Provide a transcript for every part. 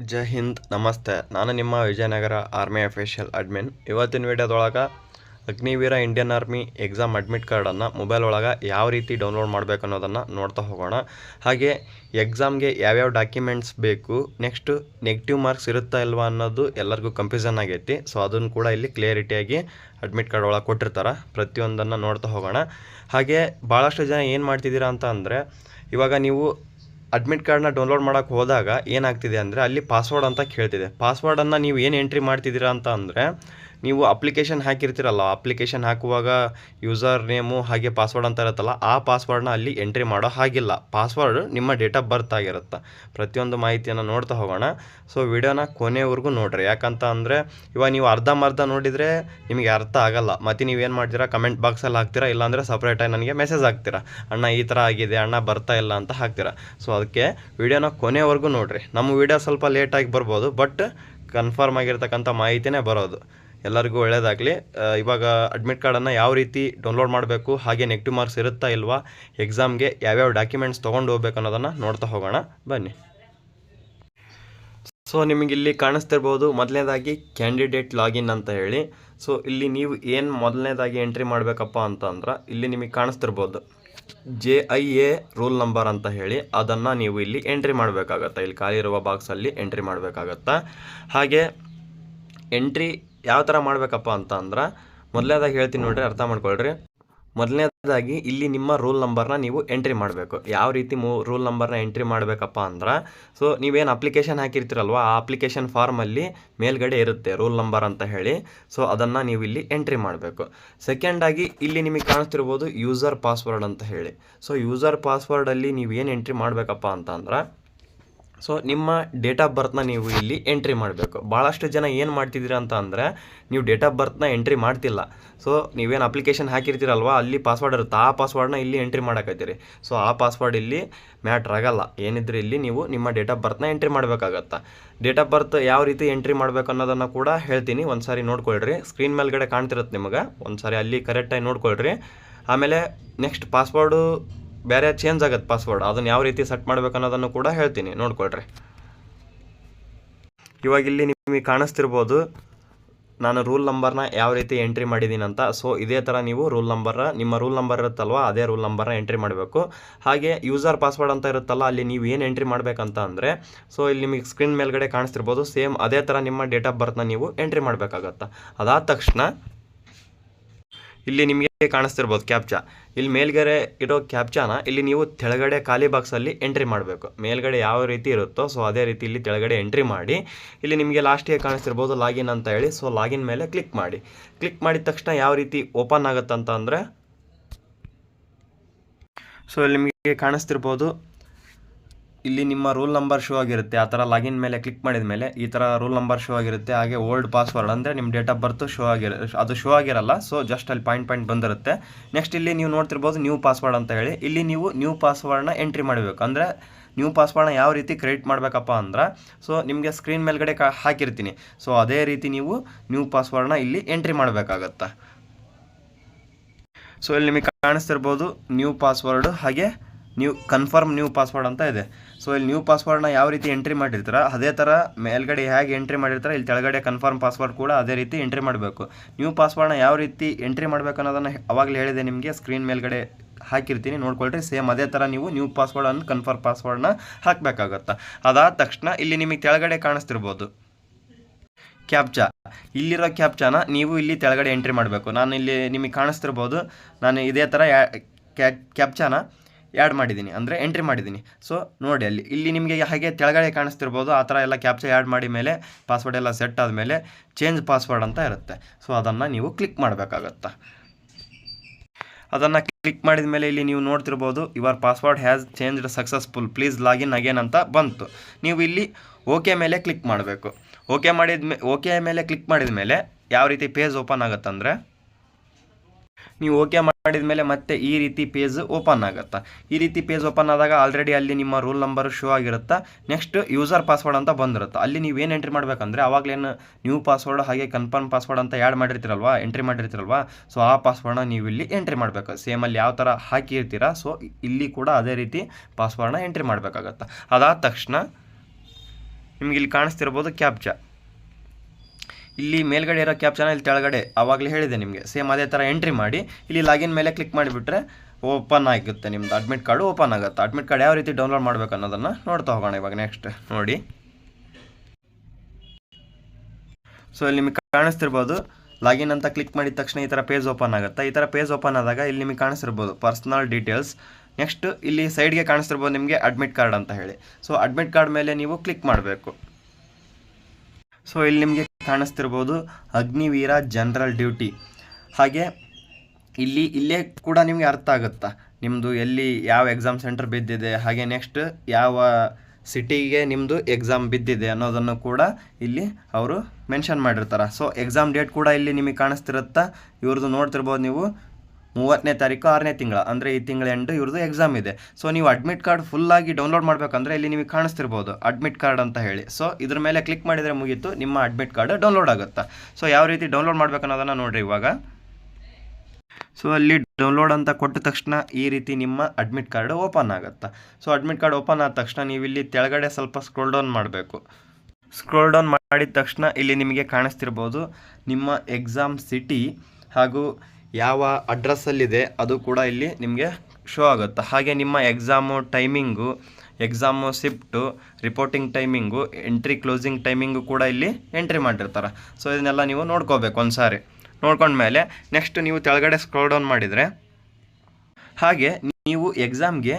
ಜೈ ಹಿಂದ್, ನಮಸ್ತೆ. ನಾನು ನಿಮ್ಮ ವಿಜಯನಗರ ಆರ್ಮಿ ಅಫಿಷಿಯಲ್ ಅಡ್ಮಿನ್ ಇವತ್ತಿನ ವಿಡಿಯೋದೊಳಗೆ Agniveer Indian army exam admit ಕಾರ್ಡನ್ನು ಮೊಬೈಲ್ ಒಳಗೆ ಯಾವ ರೀತಿ ಡೌನ್ಲೋಡ್ ಮಾಡಬೇಕು ಅನ್ನೋದನ್ನು ನೋಡ್ತಾ ಹೋಗೋಣ. ಹಾಗೆ ಎಕ್ಸಾಮ್ಗೆ ಯಾವ್ಯಾವ ಡಾಕ್ಯುಮೆಂಟ್ಸ್ ಬೇಕು ನೆಕ್ಸ್ಟು ನೆಗೆಟಿವ್ ಮಾರ್ಕ್ಸ್ ಇರುತ್ತಾ ಇಲ್ವಾ ಅನ್ನೋದು ಎಲ್ಲರಿಗೂ ಕನ್ಫ್ಯೂಷನ್ ಆಗೈತಿ. ಸೊ ಅದನ್ನು ಕೂಡ ಇಲ್ಲಿ ಕ್ಲಿಯರಿಟಿಯಾಗಿ ಅಡ್ಮಿಟ್ ಕಾರ್ಡ್ ಒಳಗೆ ಕೊಟ್ಟಿರ್ತಾರೆ. ಪ್ರತಿಯೊಂದನ್ನು ನೋಡ್ತಾ ಹೋಗೋಣ. ಹಾಗೆ ಭಾಳಷ್ಟು ಜನ ಏನು ಮಾಡ್ತಿದ್ದೀರಾ ಅಂತ ಅಂದರೆ, ಇವಾಗ ನೀವು ಅಡ್ಮಿಟ್ ಕಾರ್ಡ್ನ ಡೌನ್ಲೋಡ್ ಮಾಡೋಕ್ಕೆ ಹೋದಾಗ ಏನಾಗ್ತಿದೆ ಅಂದರೆ ಅಲ್ಲಿ ಪಾಸ್ವರ್ಡ್ ಅಂತ ಕೇಳ್ತಿದೆ. ಪಾಸ್ವರ್ಡನ್ನು ನೀವು ಏನು ಎಂಟ್ರಿ ಮಾಡ್ತಿದ್ದೀರಾ ಅಂತ ಅಂದರೆ ನೀವು ಅಪ್ಲಿಕೇಶನ್ ಹಾಕಿರ್ತೀರಲ್ಲ ಅಪ್ಲಿಕೇಶನ್ ಹಾಕುವಾಗ ಯೂಸರ್ ನೇಮು ಹಾಗೆ ಪಾಸ್ವರ್ಡ್ ಅಂತ ಇರುತ್ತಲ್ಲ, ಆ ಪಾಸ್ವರ್ಡ್ನ ಅಲ್ಲಿ ಎಂಟ್ರಿ ಮಾಡೋ ಹಾಗಿಲ್ಲ. ಪಾಸ್ವರ್ಡ್ ನಿಮ್ಮ ಡೇಟ್ ಆಫ್ ಬರ್ತ್ ಆಗಿರುತ್ತೆ. ಪ್ರತಿಯೊಂದು ಮಾಹಿತಿಯನ್ನು ನೋಡ್ತಾ ಹೋಗೋಣ. ಸೊ ವಿಡಿಯೋನ ಕೊನೆವರೆಗೂ ನೋಡ್ರಿ. ಯಾಕಂತ ಅಂದರೆ, ಇವಾಗ ನೀವು ಅರ್ಧಮರ್ಧ ನೋಡಿದರೆ ನಿಮಗೆ ಅರ್ಥ ಆಗಲ್ಲ. ಮತ್ತು ನೀವೇನು ಮಾಡ್ತೀರಾ? ಕಮೆಂಟ್ ಬಾಕ್ಸಲ್ಲಿ ಹಾಕ್ತೀರಾ? ಇಲ್ಲಾಂದರೆ ಸಪ್ರೇಟಾಗಿ ನನಗೆ ಮೆಸೇಜ್ ಹಾಕ್ತೀರಾ? ಅಣ್ಣ ಈ ಥರ ಆಗಿದೆ, ಅಣ್ಣ ಬರ್ತಾ ಇಲ್ಲ ಅಂತ ಹಾಕ್ತೀರಾ? ಸೊ ಅದಕ್ಕೆ ವಿಡಿಯೋನ ಕೊನೆವರೆಗೂ ನೋಡ್ರಿ. ನಮ್ಮ ವಿಡಿಯೋ ಸ್ವಲ್ಪ ಲೇಟಾಗಿ ಬರ್ಬೋದು ಬಟ್ ಕನ್ಫರ್ಮ್ ಆಗಿರ್ತಕ್ಕಂಥ ಮಾಹಿತಿನೇ ಬರೋದು. ಎಲ್ಲರಿಗೂ ಒಳ್ಳೆಯದಾಗಲಿ ಇವಾಗ ಅಡ್ಮಿಟ್ ಕಾರ್ಡನ್ನು ಯಾವ ರೀತಿ ಡೌನ್ಲೋಡ್ ಮಾಡಬೇಕು, ಹಾಗೆ ನೆಗೆಟಿವ್ ಮಾರ್ಕ್ಸ್ ಇರುತ್ತಾ ಇಲ್ವಾ ಎಕ್ಸಾಮ್ಗೆ ಯಾವ್ಯಾವ ಡಾಕ್ಯುಮೆಂಟ್ಸ್ ತೊಗೊಂಡು ಹೋಗ್ಬೇಕು ಅನ್ನೋದನ್ನು ನೋಡ್ತಾ ಹೋಗೋಣ. ಬನ್ನಿ. ಸೊ ನಿಮಗೆ ಇಲ್ಲಿ ಕಾಣಿಸ್ತಿರ್ಬೋದು, ಮೊದಲನೇದಾಗಿ ಕ್ಯಾಂಡಿಡೇಟ್ ಲಾಗಿನ್ ಅಂತ ಹೇಳಿ. ಸೊ ಇಲ್ಲಿ ನೀವು ಏನು ಮೊದಲನೇದಾಗಿ ಎಂಟ್ರಿ ಮಾಡಬೇಕಪ್ಪ ಅಂತಂದ್ರೆ, ಇಲ್ಲಿ ನಿಮಗೆ ಕಾಣಿಸ್ತಿರ್ಬೋದು J I A roll number ಅಂತ ಹೇಳಿ. ಅದನ್ನು ನೀವು ಇಲ್ಲಿ ಎಂಟ್ರಿ ಮಾಡಬೇಕಾಗತ್ತೆ. ಇಲ್ಲಿ ಖಾಲಿ ಇರುವ ಬಾಕ್ಸಲ್ಲಿ ಎಂಟ್ರಿ ಮಾಡಬೇಕಾಗತ್ತಾ. ಹಾಗೆ ಎಂಟ್ರಿ ಯಾವ ಥರ ಮಾಡಬೇಕಪ್ಪ ಅಂತ ಅಂದ್ರೆ, ಮೊದಲನೇದಾಗಿ ಹೇಳ್ತೀನಿ ನೋಡ್ರಿ, ಅರ್ಥ ಮಾಡ್ಕೊಳ್ರಿ. ಮೊದಲನೇದಾಗಿ ಇಲ್ಲಿ ನಿಮ್ಮ ರೂಲ್ ನಂಬರ್ನ ನೀವು ಎಂಟ್ರಿ ಮಾಡಬೇಕು. ಯಾವ ರೀತಿ ಮೂ ರೂಲ್ ನಂಬರ್ನ ಎಂಟ್ರಿ ಮಾಡಬೇಕಪ್ಪ ಅಂದ್ರೆ ಸೊ ನೀವೇನು ಅಪ್ಲಿಕೇಶನ್ ಹಾಕಿರ್ತೀರಲ್ವ, ಆ ಅಪ್ಲಿಕೇಶನ್ ಫಾರ್ಮಲ್ಲಿ ಮೇಲ್ಗಡೆ ಇರುತ್ತೆ ರೂಲ್ ನಂಬರ್ ಅಂತ ಹೇಳಿ ಸೊ ಅದನ್ನು ನೀವು ಇಲ್ಲಿ ಎಂಟ್ರಿ ಮಾಡಬೇಕು. ಸೆಕೆಂಡಾಗಿ ಇಲ್ಲಿ ನಿಮಗೆ ಕಾಣಿಸ್ತಿರ್ಬೋದು ಯೂಸರ್ ಪಾಸ್ವರ್ಡ್ ಅಂತ ಹೇಳಿ. ಸೊ ಯೂಸರ್ ಪಾಸ್ವರ್ಡಲ್ಲಿ ನೀವು ಏನು ಎಂಟ್ರಿ ಮಾಡಬೇಕಪ್ಪ ಅಂತ ಅಂದ್ರೆ ಸೊ ನಿಮ್ಮ ಡೇಟ್ ಆಫ್ ಬರ್ತ್ನ ನೀವು ಇಲ್ಲಿ ಎಂಟ್ರಿ ಮಾಡಬೇಕು. ಭಾಳಷ್ಟು ಜನ ಏನು ಮಾಡ್ತಿದ್ದೀರಾ ಅಂತ ಅಂದರೆ, ನೀವು ಡೇಟ್ ಆಫ್ ಬರ್ತ್ನ ಎಂಟ್ರಿ ಮಾಡ್ತಿಲ್ಲ. ಸೊ ನೀವೇನು ಅಪ್ಲಿಕೇಶನ್ ಹಾಕಿರ್ತೀರಲ್ವ, ಅಲ್ಲಿ ಪಾಸ್ವರ್ಡ್ ಇರುತ್ತೆ. ಆ ಪಾಸ್ವರ್ಡ್ನ ಇಲ್ಲಿ ಎಂಟ್ರಿ ಮಾಡಕತ್ತೀರಿ. ಸೊ ಆ ಪಾಸ್ವರ್ಡ್ ಇಲ್ಲಿ ಮ್ಯಾಟ್ರ್ ಆಗಲ್ಲ. ಏನಿದ್ರೆ ಇಲ್ಲಿ ನೀವು ನಿಮ್ಮ ಡೇಟ್ ಆಫ್ ಬರ್ತ್ನ ಎಂಟ್ರಿ ಮಾಡಬೇಕಾಗತ್ತೆ. ಡೇಟ್ ಆಫ್ ಬರ್ತ್ ಯಾವ ರೀತಿ ಎಂಟ್ರಿ ಮಾಡಬೇಕು ಅನ್ನೋದನ್ನು ಕೂಡ ಹೇಳ್ತೀನಿ. ಒಂದು ಸಾರಿ ನೋಡ್ಕೊಳ್ರಿ. ಸ್ಕ್ರೀನ್ ಮೇಲ್ಗಡೆ ಕಾಣ್ತಿರುತ್ತೆ ನಿಮಗೆ. ಒಂದು ಸಾರಿ ಅಲ್ಲಿ ಕರೆಕ್ಟಾಗಿ ನೋಡ್ಕೊಳ್ರಿ. ಆಮೇಲೆ ನೆಕ್ಸ್ಟ್ ಪಾಸ್ವರ್ಡು ಬೇರೆ ಚೇಂಜ್ ಆಗುತ್ತೆ ಪಾಸ್ವರ್ಡ್ ಅದನ್ನು ಯಾವ ರೀತಿ ಸೆಟ್ ಮಾಡಬೇಕು ಅನ್ನೋದನ್ನು ಕೂಡ ಹೇಳ್ತೀನಿ. ನೋಡ್ಕೊಳ್ರಿ. ಇವಾಗ ಇಲ್ಲಿ ನಿಮಗೆ ಕಾಣಿಸ್ತಿರ್ಬೋದು ನಾನು ರೂಲ್ ನಂಬರ್ನ ಯಾವ ರೀತಿ ಎಂಟ್ರಿ ಮಾಡಿದ್ದೀನಿ ಅಂತ. ಸೊ ಇದೇ ಥರ ನೀವು ರೂಲ್ ನಂಬರ್ ನಿಮ್ಮ ರೂಲ್ ನಂಬರ್ ಇರುತ್ತಲ್ವ, ಅದೇ ರೂಲ್ ನಂಬರ್ನ ಎಂಟ್ರಿ ಮಾಡಬೇಕು. ಹಾಗೆ ಯೂಸರ್ ಪಾಸ್ವರ್ಡ್ ಅಂತ ಇರುತ್ತಲ್ಲ, ಅಲ್ಲಿ ನೀವು ಏನು ಎಂಟ್ರಿ ಮಾಡಬೇಕಂತ ಅಂದರೆ ಸೊ ಇಲ್ಲಿ ನಿಮಗೆ ಸ್ಕ್ರೀನ್ ಮೇಲ್ಗಡೆ ಕಾಣಿಸ್ತಿರ್ಬೋದು. ಸೇಮ್ ಅದೇ ಥರ ನಿಮ್ಮ ಡೇಟ್ ಆಫ್ ಬರ್ತ್ನ ನೀವು ಎಂಟ್ರಿ ಮಾಡಬೇಕಾಗತ್ತೆ. ಅದಾದ ತಕ್ಷಣ ಇಲ್ಲಿ ನಿಮಗೆ ಕಾಣಿಸ್ತಿರ್ಬೋದು ಕ್ಯಾಪ್ಚಾ ಇಲ್ಲಿ ಮೇಲ್ಗಡೆ ಇರೋ ಕ್ಯಾಪ್ಚಾನ ಇಲ್ಲಿ ನೀವು ತೆಳಗಡೆ ಖಾಲಿ ಬಾಕ್ಸಲ್ಲಿ ಎಂಟ್ರಿ ಮಾಡಬೇಕು. ಮೇಲ್ಗಡೆ ಯಾವ ರೀತಿ ಇರುತ್ತೋ ಸೊ ಅದೇ ರೀತಿ ಇಲ್ಲಿ ತೆಳಗಡೆ ಎಂಟ್ರಿ ಮಾಡಿ, ಇಲ್ಲಿ ನಿಮಗೆ ಲಾಸ್ಟಿಗೆ ಕಾಣಿಸ್ತಿರ್ಬೋದು ಲಾಗಿನ್ ಅಂತ ಹೇಳಿ ಸೊ ಲಾಗಿನ್ ಮೇಲೆ ಕ್ಲಿಕ್ ಮಾಡಿ. ಕ್ಲಿಕ್ ಮಾಡಿದ ತಕ್ಷಣ ಯಾವ ರೀತಿ ಓಪನ್ ಆಗುತ್ತಂತ ಅಂದರೆ ಸೊ ಇಲ್ಲಿ ನಿಮಗೆ ಕಾಣಿಸ್ತಿರ್ಬೋದು ಇಲ್ಲಿ ನಿಮ್ಮ ರೂಲ್ ನಂಬರ್ ಶೋ ಆಗಿರುತ್ತೆ. ಆ ಥರ ಲಾಗಿನ್ ಮೇಲೆ ಕ್ಲಿಕ್ ಮಾಡಿದ ಮೇಲೆ ಈ ಥರ ರೂಲ್ ನಂಬರ್ ಶೋ ಆಗಿರುತ್ತೆ. ಹಾಗೆ ಓಲ್ಡ್ ಪಾಸ್ವರ್ಡ್ ಅಂದರೆ ನಿಮ್ಮ ಡೇಟ್ ಆಫ್ ಬರ್ತು ಶೋ ಆಗಿರ, ಅದು ಶೋ ಆಗಿರಲ್ಲ. ಸೊ ಜಸ್ಟ್ ಅಲ್ಲಿ ಪಾಯಿಂಟ್ ಪಾಯಿಂಟ್ ಬಂದಿರುತ್ತೆ. ನೆಕ್ಸ್ಟ್ ಇಲ್ಲಿ ನೀವು ನೋಡ್ತಿರ್ಬೋದು ನ್ಯೂ ಪಾಸ್ವರ್ಡ್ ಅಂತ ಹೇಳಿ. ಇಲ್ಲಿ ನೀವು ನ್ಯೂ ಪಾಸ್ವರ್ಡ್ನ ಎಂಟ್ರಿ ಮಾಡಬೇಕು. ಅಂದರೆ ನ್ಯೂ ಪಾಸ್ವರ್ಡ್ನ ಯಾವ ರೀತಿ ಕ್ರಿಯೇಟ್ ಮಾಡಬೇಕಪ್ಪ ಅಂದ್ರೆ ಸೊ ನಿಮಗೆ ಸ್ಕ್ರೀನ್ ಮೇಲ್ಗಡೆ ಹಾಕಿರ್ತೀನಿ. ಸೊ ಅದೇ ರೀತಿ ನೀವು ನ್ಯೂ ಪಾಸ್ವರ್ಡ್ನ ಇಲ್ಲಿ ಎಂಟ್ರಿ ಮಾಡಬೇಕಾಗತ್ತೆ. ಸೊ ಇಲ್ಲಿ ನಿಮಗೆ ಕಾಣಿಸ್ತಿರ್ಬೋದು ನ್ಯೂ ಪಾಸ್ವರ್ಡು ಹಾಗೆ ನ್ಯೂ ಕನ್ಫರ್ಮ್ ನ್ಯೂ ಪಾಸ್ವರ್ಡ್ ಅಂತ ಇದೆ. ಸೊ ಇಲ್ಲಿ ನ್ಯೂ ಪಾಸ್ವರ್ಡ್ನ ಯಾವ ರೀತಿ ಎಂಟ್ರಿ ಮಾಡಿರ್ತಾರೆ, ಅದೇ ಥರ ಮೇಲ್ಗಡೆ ಹೇಗೆ ಎಂಟ್ರಿ ಮಾಡಿರ್ತಾರೆ, ಇಲ್ಲಿ ಕೆಳಗಡೆ ಕನ್ಫರ್ಮ್ ಪಾಸ್ವರ್ಡ್ ಕೂಡ ಅದೇ ರೀತಿ ಎಂಟ್ರಿ ಮಾಡಬೇಕು. ನ್ಯೂ ಪಾಸ್ವರ್ಡ್ನ ಯಾವ ರೀತಿ ಎಂಟ್ರಿ ಮಾಡಬೇಕು ಅನ್ನೋದನ್ನು ಅವಾಗಲೇ ಹೇಳಿದೆ ನಿಮಗೆ ಸ್ಕ್ರೀನ್ ಮೇಲ್ಗಡೆ ಹಾಕಿರ್ತೀನಿ, ನೋಡ್ಕೊಳ್ರಿ. ಸೇಮ್ ಅದೇ ಥರ ನೀವು ನ್ಯೂ ಪಾಸ್ವರ್ಡನ್ನು ಕನ್ಫರ್ಮ್ ಪಾಸ್ವರ್ಡ್ನ ಹಾಕಬೇಕಾಗತ್ತೆ. ಅದಾದ ತಕ್ಷಣ ಇಲ್ಲಿ ನಿಮಗೆ ಕೆಳಗಡೆ ಕಾಣಿಸ್ತಿರ್ಬೋದು. ಕ್ಯಾಪ್ಚಾ. ಇಲ್ಲಿರೋ ಕ್ಯಾಪ್ಚಾನ ನೀವು ಇಲ್ಲಿ ಕೆಳಗಡೆ ಎಂಟ್ರಿ ಮಾಡಬೇಕು. ನಾನು ಇಲ್ಲಿ ನಿಮಗೆ ಕಾಣಿಸ್ತಿರ್ಬೋದು. ನಾನು ಇದೇ ಥರ ಕ್ಯಾಪ್ಚಾನ ಆ್ಯಡ್ ಮಾಡಿದ್ದೀನಿ ಅಂದರೆ ಎಂಟ್ರಿ ಮಾಡಿದ್ದೀನಿ ಸೊ ನೋಡಿ ಅಲ್ಲಿ, ಇಲ್ಲಿ ನಿಮಗೆ ಹಾಗೆ ತೆಳಗಡೆ ಕಾಣಿಸ್ತಿರ್ಬೋದು, ಆ ಥರ ಎಲ್ಲ ಕ್ಯಾಪ್ಚರ್ ಆ್ಯಡ್ ಮಾಡಿ ಮೇಲೆ ಪಾಸ್ವರ್ಡ್ ಎಲ್ಲ ಸೆಟ್ ಆದಮೇಲೆ ಚೇಂಜ್ ಪಾಸ್ವರ್ಡ್ ಅಂತ ಇರುತ್ತೆ. ಸೊ ಅದನ್ನು ನೀವು ಕ್ಲಿಕ್ ಮಾಡಬೇಕಾಗತ್ತೆ. ಅದನ್ನು ಕ್ಲಿಕ್ ಮಾಡಿದ ಮೇಲೆ ಇಲ್ಲಿ ನೀವು ನೋಡ್ತಿರ್ಬೋದು your password has changed successful please login again ಅಂತ ಬಂತು. ನೀವು ಇಲ್ಲಿ ಓಕೆ ಮೇಲೆ ಕ್ಲಿಕ್ ಮಾಡಬೇಕು. ಓಕೆ ಮಾಡಿದ ಓಕೆ ಮೇಲೆ ಕ್ಲಿಕ್ ಮಾಡಿದ ಮೇಲೆ ಯಾವ ರೀತಿ ಪೇಜ್ ಓಪನ್ ಆಗುತ್ತಂದರೆ ನೀವು ಓಕೆ ಮಾಡಿದ ಮೇಲೆ ಮತ್ತೆ ಈ ರೀತಿ ಪೇಜ್ ಓಪನ್ ಆಗುತ್ತಾ? ಈ ರೀತಿ ಪೇಜ್ ಓಪನ್ ಆದಾಗ ಆಲ್ರೆಡಿ ಅಲ್ಲಿ ನಿಮ್ಮ ರೋಲ್ ನಂಬರ್ ಶೋ ಆಗಿರುತ್ತೆ? ನೆಕ್ಸ್ಟ್ ಯೂಸರ್ ಪಾಸ್ವರ್ಡ್ ಅಂತ ಬಂದಿರುತ್ತೆ? ಅಲ್ಲಿ ನೀವು ಏನು ಎಂಟ್ರಿ ಮಾಡಬೇಕಂದ್ರೆ ಆವಾಗಲೇನು ನ್ಯೂ ಪಾಸ್ವರ್ಡ್ ಹಾಗೆ ಕನ್ಫರ್ಮ್ ಪಾಸ್ವರ್ಡ್ ಅಂತ ಆ್ಯಡ್ ಮಾಡಿರ್ತೀರಲ್ವಾ? ಎಂಟ್ರಿ ಮಾಡಿರ್ತೀರಲ್ವಾ? ಸೊ ಆ ಪಾಸ್ವರ್ಡ್ನ ನೀವು ಇಲ್ಲಿ ಎಂಟ್ರಿ ಮಾಡಬೇಕು. ಸೇಮ್ ಅಲ್ಲಿ ಯಾವ ಥರ ಹಾಕಿರ್ತೀರಾ? ಸೊ ಇಲ್ಲಿ ಕೂಡ ಅದೇ ರೀತಿ ಪಾಸ್ವರ್ಡ್ನ ಎಂಟ್ರಿ ಮಾಡಬೇಕಾಗತ್ತೆ? ಅದಾದ ತಕ್ಷಣ ನಿಮಗೆ ಇಲ್ಲಿ ಕಾಣಿಸ್ತಿರ್ಬೋದು ಕ್ಯಾಪ್ಚಾ ಇಲ್ಲಿ ಮೇಲ್ಗಡೆ ಇರೋ ಕ್ಯಾಪ್ಚನ ಇಲ್ಲಿ ಕೆಳಗಡೆ ಆವಾಗಲೇ ಹೇಳಿದೆ ನಿಮಗೆ. ಸೇಮ್ ಅದೇ ಥರ ಎಂಟ್ರಿ ಮಾಡಿ, ಇಲ್ಲಿ ಲಾಗಿನ್ ಮೇಲೆ ಕ್ಲಿಕ್ ಮಾಡಿಬಿಟ್ರೆ ಓಪನ್ ಆಗುತ್ತೆ ನಿಮ್ದು ಅಡ್ಮಿಟ್ ಕಾರ್ಡು ಓಪನ್ ಆಗುತ್ತೆ. ಅಡ್ಮಿಟ್ ಕಾರ್ಡ್ ಯಾವ ರೀತಿ ಡೌನ್ಲೋಡ್ ಮಾಡಬೇಕು ಅನ್ನೋದನ್ನು ನೋಡ್ತಾ ಹೋಗೋಣ ಇವಾಗ ನೆಕ್ಸ್ಟ್ ನೋಡಿ. ಸೊ ಇಲ್ಲಿ ನಿಮಗೆ ಕಾಣಿಸ್ತಿರ್ಬೋದು ಲಾಗಿನ್ ಅಂತ ಕ್ಲಿಕ್ ಮಾಡಿದ ತಕ್ಷಣ ಈ ಥರ ಪೇಜ್ ಓಪನ್ ಆಗುತ್ತೆ. ಈ ಥರ ಪೇಜ್ ಓಪನ್ ಆದಾಗ ಇಲ್ಲಿ ನಿಮಗೆ ಕಾಣಿಸ್ತಿರ್ಬೋದು ಪರ್ಸ್ನಲ್ ಡೀಟೇಲ್ಸ್ ನೆಕ್ಸ್ಟ್ ಇಲ್ಲಿ ಸೈಡ್ಗೆ ಕಾಣಿಸ್ತಿರ್ಬೋದು ನಿಮಗೆ ಅಡ್ಮಿಟ್ ಕಾರ್ಡ್ ಅಂತ ಹೇಳಿ. ಸೊ ಅಡ್ಮಿಟ್ ಕಾರ್ಡ್ ಮೇಲೆ ನೀವು ಕ್ಲಿಕ್ ಮಾಡಬೇಕು. ಸೊ ಇಲ್ಲಿ ನಿಮಗೆ ಕಾಣಿಸ್ತಿರ್ಬೋದು. Agniveer, general duty. ಹಾಗೆ ಇಲ್ಲಿ, ಇಲ್ಲೇ ಕೂಡ ನಿಮಗೆ ಅರ್ಥ ಆಗುತ್ತಾ? ನಿಮ್ಮದು ಎಲ್ಲಿ ಯಾವ ಎಕ್ಸಾಮ್ ಸೆಂಟರ್ ಬಿದ್ದಿದೆ, ಹಾಗೆ ನೆಕ್ಸ್ಟ್ ಯಾವ ಸಿಟಿಗೆ ನಿಮ್ಮದು ಎಕ್ಸಾಮ್ ಬಿದ್ದಿದೆ ಅನ್ನೋದನ್ನು ಕೂಡ ಇಲ್ಲಿ ಅವರು ಮೆನ್ಷನ್ ಮಾಡಿರ್ತಾರೆ. ಸೊ ಎಕ್ಸಾಮ್ ಡೇಟ್ ಕೂಡ ಇಲ್ಲಿ ನಿಮಗೆ ಕಾಣಿಸ್ತಿರುತ್ತಾ? ಇವ್ರದ್ದು ನೋಡ್ತಿರ್ಬೋದು ನೀವು. ಮೂವತ್ತನೇ ತಾರೀಕು ಆರನೇ ತಿಂಗಳ, ಅಂದರೆ ಈ ತಿಂಗಳ ಎಂಡು ಇವ್ರದ್ದು ಎಕ್ಸಾಮ್ ಇದೆ. ಸೊ ನೀವು ಅಡ್ಮಿಟ್ ಕಾರ್ಡ್ ಫುಲ್ಲಾಗಿ ಡೌನ್ಲೋಡ್ ಮಾಡಬೇಕಂದ್ರೆ ಇಲ್ಲಿ ನಿಮಗೆ ಕಾಣಿಸ್ತಿರ್ಬೋದು ಅಡ್ಮಿಟ್ ಕಾರ್ಡ್ ಅಂತ ಹೇಳಿ. ಸೊ ಇದ್ರ ಮೇಲೆ ಕ್ಲಿಕ್ ಮಾಡಿದರೆ ಮುಗೀತು, ನಿಮ್ಮ ಅಡ್ಮಿಟ್ ಕಾರ್ಡ್ ಡೌನ್ಲೋಡ್ ಆಗುತ್ತೆ? ಸೊ ಯಾವ ರೀತಿ ಡೌನ್ಲೋಡ್ ಮಾಡಬೇಕು ಅನ್ನೋದನ್ನು ನೋಡಿರಿ ಇವಾಗ. ಸೊ ಅಲ್ಲಿ ಡೌನ್ಲೋಡ್ ಅಂತ ಕೊಟ್ಟ ತಕ್ಷಣ ಈ ರೀತಿ ನಿಮ್ಮ ಅಡ್ಮಿಟ್ ಕಾರ್ಡ್ ಓಪನ್ ಆಗುತ್ತೆ? ಸೊ ಅಡ್ಮಿಟ್ ಕಾರ್ಡ್ ಓಪನ್ ಆದ ತಕ್ಷಣ ನೀವು ಇಲ್ಲಿ ತೆಳಗಡೆ ಸ್ವಲ್ಪ ಸ್ಕ್ರೋಲ್ ಡೌನ್ ಮಾಡಬೇಕು. ಸ್ಕ್ರೋಲ್ ಡೌನ್ ಮಾಡಿದ ತಕ್ಷಣ ಇಲ್ಲಿ ನಿಮಗೆ ಕಾಣಿಸ್ತಿರ್ಬೋದು, ನಿಮ್ಮ ಎಕ್ಸಾಮ್ ಸಿಟಿ ಹಾಗೂ ಯಾವ ಅಡ್ರೆಸ್ಸಲ್ಲಿದೆ ಅದು ಕೂಡ ಇಲ್ಲಿ ನಿಮಗೆ ಶೋ ಆಗುತ್ತೆ. ಹಾಗೆ ನಿಮ್ಮ exam timing exam shift reporting timing entry closing timing ಕೂಡ ಇಲ್ಲಿ ಎಂಟ್ರಿ ಮಾಡಿರ್ತಾರೆ. ಸೊ ಇದನ್ನೆಲ್ಲ ನೀವು ನೋಡ್ಕೋಬೇಕು ಒಂದು ಸಾರಿ ನೋಡ್ಕೊಂಡ್ಮೇಲೆ ನೆಕ್ಸ್ಟ್ ನೀವು ಕೆಳಗಡೆ ಸ್ಕ್ರೋಲ್ ಡೌನ್ ಮಾಡಿದರೆ, ಹಾಗೆ ನೀವು ಎಕ್ಸಾಮ್ಗೆ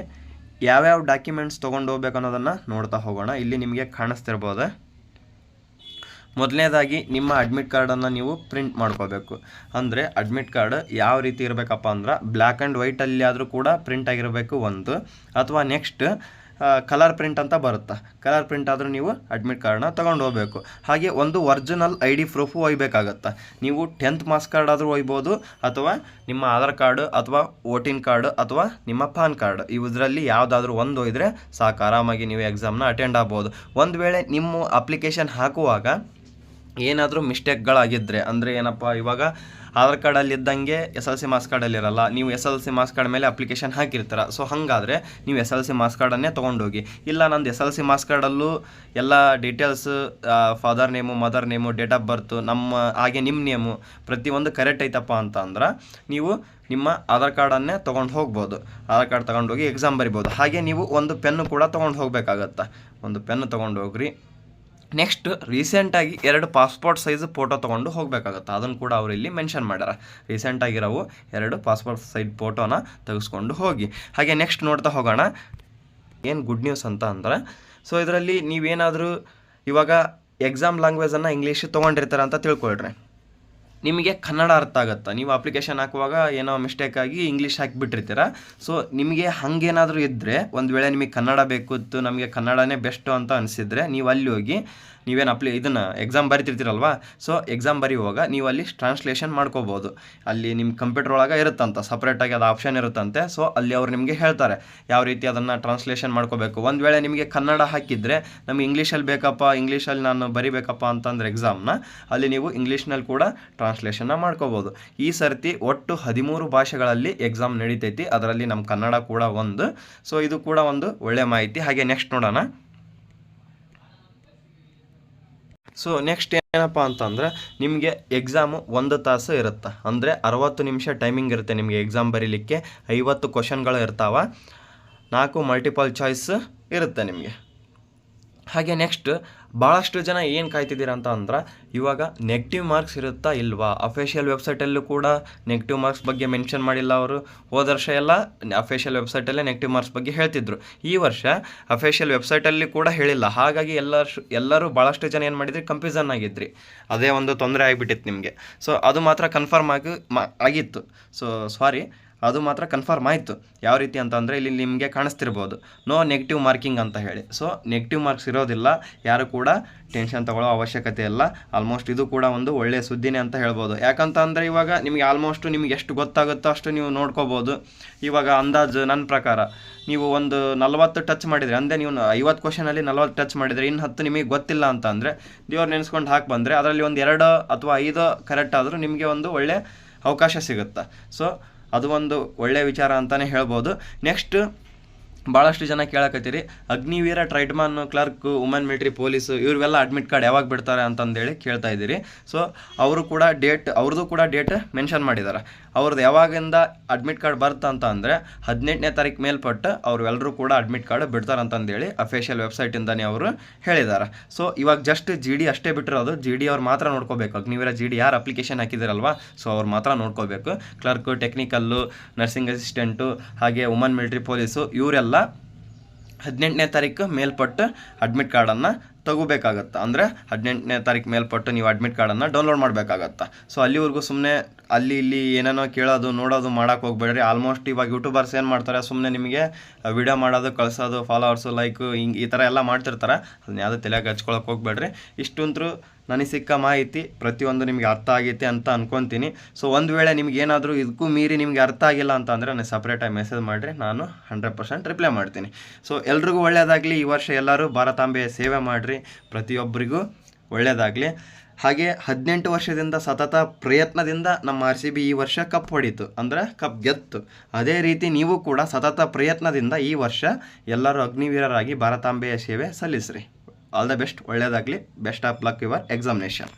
ಯಾವ್ಯಾವ ಡಾಕ್ಯುಮೆಂಟ್ಸ್ ತೊಗೊಂಡು ಹೋಗ್ಬೇಕು ಅನ್ನೋದನ್ನು ನೋಡ್ತಾ ಹೋಗೋಣ. ಇಲ್ಲಿ ನಿಮಗೆ ಕಾಣಿಸ್ತಿರ್ಬೋದು. ಮೊದಲನೇದಾಗಿ ನಿಮ್ಮ ಅಡ್ಮಿಟ್ ಕಾರ್ಡನ್ನು ನೀವು ಪ್ರಿಂಟ್ ಮಾಡ್ಕೋಬೇಕು. ಅಂದರೆ ಅಡ್ಮಿಟ್ ಕಾರ್ಡ್ ಯಾವ ರೀತಿ ಇರಬೇಕಪ್ಪ ಅಂದ್ರೆ ಬ್ಲ್ಯಾಕ್ ಆ್ಯಂಡ್ ವೈಟಲ್ಲಿ ಆದರೂ ಕೂಡ ಪ್ರಿಂಟ್ ಆಗಿರಬೇಕು ಒಂದು, ಅಥವಾ ನೆಕ್ಸ್ಟ್ ಕಲರ್ ಪ್ರಿಂಟ್ ಅಂತ ಬರುತ್ತೆ. ಕಲರ್ ಪ್ರಿಂಟ್ ಆದರೂ ನೀವು ಅಡ್ಮಿಟ್ ಕಾರ್ಡನ್ನ ತೊಗೊಂಡು ಹೋಗಬೇಕು. ಹಾಗೆ ಒಂದು ಒರ್ಜಿನಲ್ ಐ ಡಿ ಪ್ರೂಫು ಒಯ್ಬೇಕಾಗತ್ತೆ. ನೀವು ಟೆಂತ್ ಮಾರ್ಕ್ಸ್ ಕಾರ್ಡ್ ಆದರೂ ಒಯ್ಬೋದು, ಅಥವಾ ನಿಮ್ಮ ಆಧಾರ್ ಕಾರ್ಡ್ ಅಥವಾ ವೋಟಿಂಗ್ ಕಾರ್ಡ್ ಅಥವಾ ನಿಮ್ಮ ಪಾನ್ ಕಾರ್ಡ್ ಇವುದರಲ್ಲಿ ಯಾವುದಾದ್ರೂ ಒಂದು ಒಯ್ದರೆ ಸಾಕು, ಆರಾಮಾಗಿ ನೀವು ಎಕ್ಸಾಮ್ನ ಅಟೆಂಡ್ ಆಗ್ಬೋದು. ಒಂದು ವೇಳೆ ನಿಮ್ಮ ಅಪ್ಲಿಕೇಶನ್ ಹಾಕುವಾಗ ಏನಾದರೂ ಮಿಸ್ಟೇಕ್ಗಳಾಗಿದ್ದರೆ ಅಂದರೆ ಏನಪ್ಪ, ಇವಾಗ ಆಧಾರ್ ಕಾರ್ಡಲ್ಲಿ ಇದ್ದಂಗೆ ಎಸ್ ಎಲ್ ಸಿ ಮಾಸ್ ಕಾರ್ಡಲ್ಲಿ ಇರಲ್ಲ ನೀವು S L C marks card ಮೇಲೆ ಅಪ್ಲಿಕೇಶನ್ ಹಾಕಿರ್ತೀರ. ಸೊ ಹಾಗಾದರೆ ನೀವು ಎಸ್ ಎಲ್ ಸಿ ಮಾಸ್ ಕಾರ್ಡನ್ನೇ ತೊಗೊಂಡೋಗಿ, ಇಲ್ಲ ನಂದು ಎಸ್ ಎಲ್ ಸಿ ಮಾಸ್ ಕಾರ್ಡಲ್ಲೂ ಎಲ್ಲ details father name, mother name, date of birth, ನಮ್ಮ, ಹಾಗೆ ನಿಮ್ಮ ನೇಮು, ಪ್ರತಿಯೊಂದು ಕರೆಕ್ಟ್ ಐತಪ್ಪ ಅಂತ ಅಂದ್ರೆ ನೀವು ನಿಮ್ಮ ಆಧಾರ್ ಕಾರ್ಡನ್ನೇ ತೊಗೊಂಡು ಹೋಗ್ಬೋದು. ಆಧಾರ್ ಕಾರ್ಡ್ ತೊಗೊಂಡೋಗಿ ಎಕ್ಸಾಮ್ ಬರಿಬೋದು. ಹಾಗೆ ನೀವು ಒಂದು ಪೆನ್ನು ಕೂಡ ತೊಗೊಂಡು ಹೋಗಬೇಕಾಗತ್ತೆ? ಒಂದು ಪೆನ್ನು ತೊಗೊಂಡು ಹೋಗ್ರಿ ನೆಕ್ಸ್ಟ್ ರೀಸೆಂಟಾಗಿ ಎರಡು ಪಾಸ್ಪೋರ್ಟ್ ಸೈಜ್ ಫೋಟೋ ತೊಗೊಂಡು ಹೋಗಬೇಕಾಗತ್ತೆ. ಅದನ್ನು ಕೂಡ ಅವರು ಇಲ್ಲಿ ಮೆನ್ಷನ್ ಮಾಡ್ಯಾರ. ರೀಸೆಂಟಾಗಿರೋವು ಎರಡು ಪಾಸ್ಪೋರ್ಟ್ ಸೈಜ್ ಫೋಟೋನ ತೆಗೆಸ್ಕೊಂಡು ಹೋಗಿ. ಹಾಗೆ ನೆಕ್ಸ್ಟ್ ನೋಡ್ತಾ ಹೋಗೋಣ. ಏನು ಗುಡ್ ನ್ಯೂಸ್ ಅಂತ ಅಂದ್ರೆ ಸೊ ಇದರಲ್ಲಿ ನೀವೇನಾದರೂ ಇವಾಗ ಎಕ್ಸಾಮ್ ಲ್ಯಾಂಗ್ವೇಜನ್ನು ಇಂಗ್ಲೀಷ್ ತೊಗೊಂಡಿರ್ತಾರೆ ಅಂತ ತಿಳ್ಕೊಳ್ರಿ. ನಿಮಗೆ ಕನ್ನಡ ಅರ್ಥ ಆಗುತ್ತೆ? ನೀವು ಅಪ್ಲಿಕೇಶನ್ ಹಾಕುವಾಗ ಏನೋ ಮಿಸ್ಟೇಕ್ ಆಗಿ ಇಂಗ್ಲೀಷ್ ಹಾಕಿಬಿಟ್ಟಿರ್ತೀರ? ಸೊ ನಿಮಗೆ ಹಾಗೇನಾದರೂ ಇದ್ದರೆ ಒಂದು ವೇಳೆ ನಿಮಗೆ ಕನ್ನಡ ಬೇಕಿತ್ತು, ನಮಗೆ ಕನ್ನಡನೇ ಬೆಸ್ಟು ಅಂತ ಅನಿಸಿದರೆ ನೀವು ಅಲ್ಲಿ ಹೋಗಿ, ನೀವೇನು ಅಪ್ಲಿ ಇದನ್ನು ಎಕ್ಸಾಮ್ ಬರಿತಿರ್ತೀರಲ್ವ? ಸೊ ಎಕ್ಸಾಮ್ ಬರೆಯುವಾಗ ನೀವು ಅಲ್ಲಿ ಟ್ರಾನ್ಸ್ಲೇಷನ್ ಮಾಡ್ಕೋಬೋದು. ಅಲ್ಲಿ ನಿಮ್ಮ ಕಂಪ್ಯೂಟರ್ ಒಳಗೆ ಇರುತ್ತಂತ ಸಪ್ರೇಟಾಗಿ ಅದು ಆಪ್ಷನ್ ಇರುತ್ತಂತೆ. ಸೊ ಅಲ್ಲಿ ಅವ್ರು ನಿಮಗೆ ಹೇಳ್ತಾರೆ, ಯಾವ ರೀತಿ ಅದನ್ನು ಟ್ರಾನ್ಸ್ಲೇಷನ್ ಮಾಡ್ಕೋಬೇಕು? ಒಂದು ವೇಳೆ ನಿಮಗೆ ಕನ್ನಡ ಹಾಕಿದರೆ, ನಮಗೆ ಇಂಗ್ಲೀಷಲ್ಲಿ ಬೇಕಪ್ಪ ಇಂಗ್ಲೀಷಲ್ಲಿ ನಾನು ಬರಿಬೇಕಪ್ಪ ಅಂತಂದ್ರೆ ಎಕ್ಸಾಮ್ನ ಅಲ್ಲಿ ನೀವು ಇಂಗ್ಲೀಷ್ನಲ್ಲಿ ಕೂಡ ಟ್ರಾನ್ಸ್ಲೇಷನ್ನ ಮಾಡ್ಕೋಬೋದು. ಈ ಸರ್ತಿ ಒಟ್ಟು ಹದಿಮೂರು ಭಾಷೆಗಳಲ್ಲಿ ಎಕ್ಸಾಮ್ ನಡೀತೈತಿ. ಅದರಲ್ಲಿ ನಮ್ಮ ಕನ್ನಡ ಕೂಡ ಒಂದು. ಸೊ ಇದು ಕೂಡ ಒಂದು ಒಳ್ಳೆಯ ಮಾಹಿತಿ. ಹಾಗೆ ನೆಕ್ಸ್ಟ್ ನೋಡೋಣ. ಸೊ ನೆಕ್ಸ್ಟ್ ಏನಪ್ಪ ಅಂತಂದ್ರೆ, ನಿಮಗೆ ಎಕ್ಸಾಮು ಒಂದು ತಾಸು ಇರುತ್ತೆ? ಅಂದರೆ ಅರವತ್ತು ನಿಮಿಷ ಟೈಮಿಂಗ್ ಇರುತ್ತೆ ನಿಮಗೆ ಎಕ್ಸಾಮ್ ಬರೀಲಿಕ್ಕೆ. ಐವತ್ತು ಕ್ವಶನ್ಗಳು ಇರ್ತಾವ. ನಾಲ್ಕು ಮಲ್ಟಿಪಲ್ ಚಾಯ್ಸ್ ಇರುತ್ತೆ ನಿಮಗೆ. ಹಾಗೆ ನೆಕ್ಸ್ಟ್ ಭಾಳಷ್ಟು ಜನ ಏನು ಕಾಯ್ತಿದ್ದೀರ ಅಂತ ಅಂದ್ರೆ, ಇವಾಗ ನೆಗೆಟಿವ್ ಮಾರ್ಕ್ಸ್ ಇರುತ್ತಾ ಇಲ್ವಾ? ಅಫೇಷಿಯಲ್ ವೆಬ್ಸೈಟಲ್ಲೂ ಕೂಡ ನೆಗೆಟಿವ್ ಮಾರ್ಕ್ಸ್ ಬಗ್ಗೆ ಮೆನ್ಷನ್ ಮಾಡಿಲ್ಲ ಅವರು. ಹೋದ ವರ್ಷ ಎಲ್ಲ ಅಫೇಷಿಯಲ್ ವೆಬ್ಸೈಟಲ್ಲೇ ನೆಗೆಟಿವ್ ಮಾರ್ಕ್ಸ್ ಬಗ್ಗೆ ಹೇಳ್ತಿದ್ರು. ಈ ವರ್ಷ ಅಫೇಷಿಯಲ್ ವೆಬ್ಸೈಟಲ್ಲಿ ಕೂಡ ಹೇಳಿಲ್ಲ. ಹಾಗಾಗಿ ಎಲ್ಲ ಎಲ್ಲರೂ ಭಾಳಷ್ಟು ಜನ ಏನು ಮಾಡಿದ್ರಿ? ಕನ್ಫ್ಯೂಸನ್ ಆಗಿದ್ರಿ. ಅದೇ ಒಂದು ತೊಂದರೆ ಆಗಿಬಿಟ್ಟಿತ್ತು ನಿಮಗೆ. ಸೊ ಅದು ಮಾತ್ರ ಕನ್ಫರ್ಮ್ ಆಗಿ, ಮಾ, ಆಗಿತ್ತು. ಸೊ ಸಾರಿ ಅದು ಮಾತ್ರ ಕನ್ಫರ್ಮ್ ಆಯಿತು. ಯಾವ ರೀತಿ ಅಂತಂದರೆ ಇಲ್ಲಿ ನಿಮಗೆ ಕಾಣಿಸ್ತಿರ್ಬೋದು. ನೋ ನೆಗೆಟಿವ್ ಮಾರ್ಕಿಂಗ್ ಅಂತ ಹೇಳಿ. ಸೊ ನೆಗೆಟಿವ್ ಮಾರ್ಕ್ಸ್ ಇರೋದಿಲ್ಲ. ಯಾರು ಕೂಡ ಟೆನ್ಷನ್ ತಗೊಳ್ಳೋ ಅವಶ್ಯಕತೆ ಇಲ್ಲ. ಆಲ್ಮೋಸ್ಟ್ ಇದು ಕೂಡ ಒಂದು ಒಳ್ಳೆಯ ಸುದ್ದಿನೇ ಅಂತ ಹೇಳ್ಬೋದು. ಯಾಕಂತ ಅಂದರೆ ಇವಾಗ ನಿಮಗೆ ಆಲ್ಮೋಸ್ಟ್ ನಿಮಗೆ ಎಷ್ಟು ಗೊತ್ತಾಗುತ್ತೋ ಅಷ್ಟು ನೀವು ನೋಡ್ಕೋಬೋದು. ಇವಾಗ ಅಂದಾಜು ನನ್ನ ಪ್ರಕಾರ, ನೀವು ಒಂದು ನಲ್ವತ್ತು ಟಚ್ ಮಾಡಿದರೆ, ಅಂದರೆ ನೀವು ಐವತ್ತು ಕ್ವಶನಲ್ಲಿ ನಲ್ವತ್ತು ಟಚ್ ಮಾಡಿದರೆ, ಇನ್ನು ಹತ್ತು ನಿಮಗೆ ಗೊತ್ತಿಲ್ಲ ಅಂತ ಅಂದರೆ ದೇವ್ರು ನೆನೆಸ್ಕೊಂಡು ಹಾಕಿ ಬಂದರೆ, ಅದರಲ್ಲಿ ಒಂದು ಎರಡು ಅಥವಾ ಐದು ಕರೆಕ್ಟ್ ಆದರೂ ನಿಮಗೆ ಒಂದು ಒಳ್ಳೆಯ ಅವಕಾಶ ಸಿಗುತ್ತೆ. ಸೊ ಅದು ಒಂದು ಒಳ್ಳೆಯ ವಿಚಾರ ಅಂತಲೇ ಹೇಳ್ಬೋದು. ನೆಕ್ಸ್ಟ್ ಭಾಳಷ್ಟು ಜನ ಕೇಳಕತ್ತೀರಿ. Agniveer tradesman clerk woman military police ಇವ್ರಿಗೆಲ್ಲ ಅಡ್ಮಿಟ್ ಕಾರ್ಡ್ ಯಾವಾಗ ಬಿಡ್ತಾರೆ ಅಂತಂದೇಳಿ ಕೇಳ್ತಾ ಇದ್ದೀರಿ. ಸೊ ಅವರು ಕೂಡ ಡೇಟ್ ಅವ್ರದ್ದು ಕೂಡ ಡೇಟ್ ಮೆನ್ಷನ್ ಮಾಡಿದ್ದಾರೆ. ಅವ್ರದ್ದು ಯಾವಾಗಿಂದ ಅಡ್ಮಿಟ್ ಕಾರ್ಡ್ ಬರುತ್ತೆ ಅಂತ ಅಂದರೆ ಹದಿನೆಂಟನೇ ತಾರೀಕು ಮೇಲ್ಪಟ್ಟು ಅವ್ರು ಎಲ್ಲರೂ ಕೂಡ ಅಡ್ಮಿಟ್ ಕಾರ್ಡ್ ಬಿಡ್ತಾರೆ ಅಂತಂದೇಳಿ ಅಫಿಷಿಯಲ್ ವೆಬ್ಸೈಟಿಂದನೇ ಅವರು ಹೇಳಿದ್ದಾರೆ. ಸೊ ಇವಾಗ ಜಸ್ಟ್ ಜಿ ಡಿ ಅಷ್ಟೇ ಬಿಟ್ಟಿರೋದು ಜಿ ಡಿ ಅವ್ರು ಮಾತ್ರ ನೋಡ್ಕೋಬೇಕು. ಅಗ್ನಿವೀರ ಜಿ ಡಿ ಯಾರು ಅಪ್ಲಿಕೇಶನ್ ಹಾಕಿದಿರಲ್ವ? ಸೊ ಅವ್ರು ಮಾತ್ರ ನೋಡ್ಕೋಬೇಕು. ಕ್ಲರ್ಕು ಟೆಕ್ನಿಕಲ್ಲು ನರ್ಸಿಂಗ್ ಅಸಿಸ್ಟೆಂಟು ಹಾಗೆ ವುಮನ್ ಮಿಲಿಟರಿ ಪೊಲೀಸು ಇವರೆಲ್ಲ ಹದಿನೆಂಟನೇ ತಾರೀಕು ಮೇಲ್ಪಟ್ಟು ಅಡ್ಮಿಟ್ ಕಾರ್ಡನ್ನು ತಗೋಬೇಕಾಗತ್ತೆ? ಅಂದರೆ ಹದಿನೆಂಟನೇ ತಾರೀಕು ಮೇಲ್ಪಟ್ಟು ನೀವು ಅಡ್ಮಿಟ್ ಕಾರ್ಡನ್ನು ಡೌನ್ಲೋಡ್ ಮಾಡಬೇಕಾಗತ್ತೆ? ಸೊ ಅಲ್ಲಿವರೆಗೂ ಸುಮ್ಮನೆ ಅಲ್ಲಿ ಇಲ್ಲಿ ಏನೇನೋ ಕೇಳೋದು, ನೋಡೋದು ಮಾಡೋಕೆ ಹೋಗ್ಬೇಡ್ರಿ. ಆಲ್ಮೋಸ್ಟ್ ಇವಾಗ ಯೂಟ್ಯೂಬರ್ಸ್ ಏನು ಮಾಡ್ತಾರೆ ಸುಮ್ಮನೆ ನಿಮಗೆ ವಿಡಿಯೋ ಮಾಡೋದು, ಕಳಿಸೋದು ಫಾಲೋವರ್ಸು ಲೈಕು ಹಿಂಗೆ ಈ ಥರ ಎಲ್ಲ ಮಾಡ್ತಿರ್ತಾರೆ. ಅದನ್ನ ಯಾವುದೋ ತಲೆಗೆ ಹಚ್ಕೊಳಕ್ಕೆ ಹೋಗ್ಬೇಡ್ರಿ. ಇಷ್ಟಂತರೂ ನನಗೆ ಸಿಕ್ಕ ಮಾಹಿತಿ ಪ್ರತಿಯೊಂದು ನಿಮಗೆ ಅರ್ಥ ಆಗೈತೆ ಅಂತ ಅನ್ಕೊತೀನಿ. ಸೊ ಒಂದು ವೇಳೆ ನಿಮ್ಗೆ ಏನಾದರೂ ಇದಕ್ಕೂ ಮೀರಿ ನಿಮಗೆ ಅರ್ಥ ಆಗಿಲ್ಲ ಅಂತ ಅಂದರೆ ನನಗೆ ಸಪ್ರೇಟಾಗಿ ಮೆಸೇಜ್ ಮಾಡಿರಿ. ನಾನು ಹಂಡ್ರೆಡ್ ಪರ್ಸೆಂಟ್ ರಿಪ್ಲೈ ಮಾಡ್ತೀನಿ. ಸೊ ಎಲ್ರಿಗೂ ಒಳ್ಳೆಯದಾಗಲಿ ಈ ವರ್ಷ ಎಲ್ಲರೂ ಭಾರತಾಂಬೆಯ ಸೇವೆ ಮಾಡಿರಿ. ಪ್ರತಿಯೊಬ್ಬರಿಗೂ ಒಳ್ಳೆಯದಾಗಲಿ ಹಾಗೆ ಹದಿನೆಂಟು ವರ್ಷದಿಂದ ಸತತ ಪ್ರಯತ್ನದಿಂದ ನಮ್ಮ ಆರ್ ಸಿ ಬಿ ಈ ವರ್ಷ ಕಪ್ ಹೊಡೀತು. ಅಂದರೆ ಕಪ್ ಗೆದ್ದು ಅದೇ ರೀತಿ ನೀವು ಕೂಡ ಸತತ ಪ್ರಯತ್ನದಿಂದ ಈ ವರ್ಷ ಎಲ್ಲರೂ ಅಗ್ನಿವೀರರಾಗಿ ಭಾರತಾಂಬೆಯ ಸೇವೆ ಸಲ್ಲಿಸ್ರಿ. ಆಲ್ ದ ಬೆಸ್ಟ್ ಒಳ್ಳೆಯದಾಗಲಿ best of luck your examination